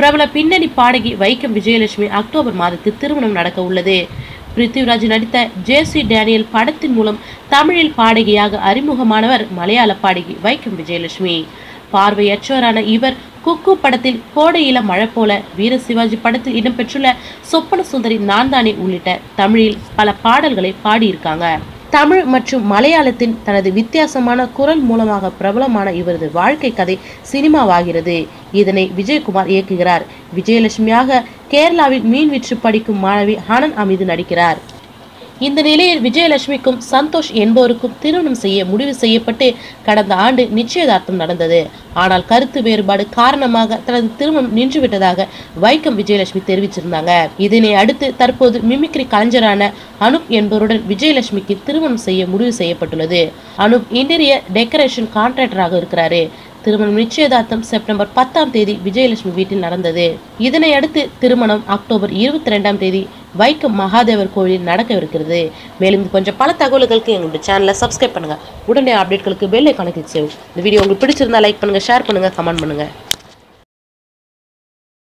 பிரபல பின்னணி பாடகி வைக்கம் விஜயலட்சுமி அக்டோபர் மாதத்தில் திருமணம் நடக்க உள்ளது. பிருத்திவிராஜ் நடித்த ஜேசி டேனியல் படத்தின் மூலம் தமிழில் பாடகியாக அறிமுகமானவர் மலையாள பாடகி வைக்கம் விஜயலட்சுமி. பார்வையற்றவரான இவர் குக்கு படத்தில் கோடையில மழை போல வீர சிவாஜி படத்தில் இடம்பெற்றுள்ள சொப்பன சுந்தரி நான்தானே உள்ளிட்ட தமிழில் பல பாடல்களை பாடியிருக்காங்க. தமிழ் மற்றும் மலையாளத்தின் தனது வித்தியாசமான குரல் மூலமாக பிரபலமான இவரது வாழ்க்கை கதை சினிமாவாகிறது. இதனை விஜயகுமார் இயக்குகிறார். விஜயலட்சுமியாக கேரளாவில் மீன் விற்று படிக்கும் மாணவி ஹனன் அமீது நடிக்கிறார். இந்த நிலையில் விஜயலட்சுமிக்கும் சந்தோஷ் என்பவருக்கும் திருமணம் செய்ய முடிவு செய்யப்பட்டு கடந்த ஆண்டு நிச்சயதார்த்தம் நடந்தது. ஆனால் கருத்து வேறுபாடு காரணமாக தனது திருமணம் நின்றுவிட்டதாக வைக்கம் விஜயலட்சுமி தெரிவிச்சிருந்தாங்க. இதனை அடுத்து தற்போது மிமிக்ரி கலைஞரான அனுப் என்பவருடன் விஜயலட்சுமிக்கு திருமணம் செய்ய முடிவு செய்யப்பட்டுள்ளது. அனுப் இன்டீரியர் டெக்கரேஷன் கான்ட்ராக்டராக இருக்கிறாரு. திருமணம் நிச்சயதார்த்தம் செப்டம்பர் பத்தாம் தேதி விஜயலட்சுமி வீட்டில் நடந்தது. இதனையடுத்து திருமணம் அக்டோபர் இருபத்தி ரெண்டாம் தேதி வைக்கம் மகாதேவர் கோயிலில் நடக்கவிருக்கிறது. மேலும் இது கொஞ்சம் பல தகவல்களுக்கு எங்களுடைய சேனலை சப்ஸ்கிரைப் பண்ணுங்கள் உடனே அப்டேட்களுக்கு பெல் ஐக்கானை கிளிக் செய்யும் இந்த வீடியோ உங்களுக்கு பிடிச்சிருந்தா லைக் பண்ணுங்க ஷேர் பண்ணுங்க கமெண்ட் பண்ணுங்கள்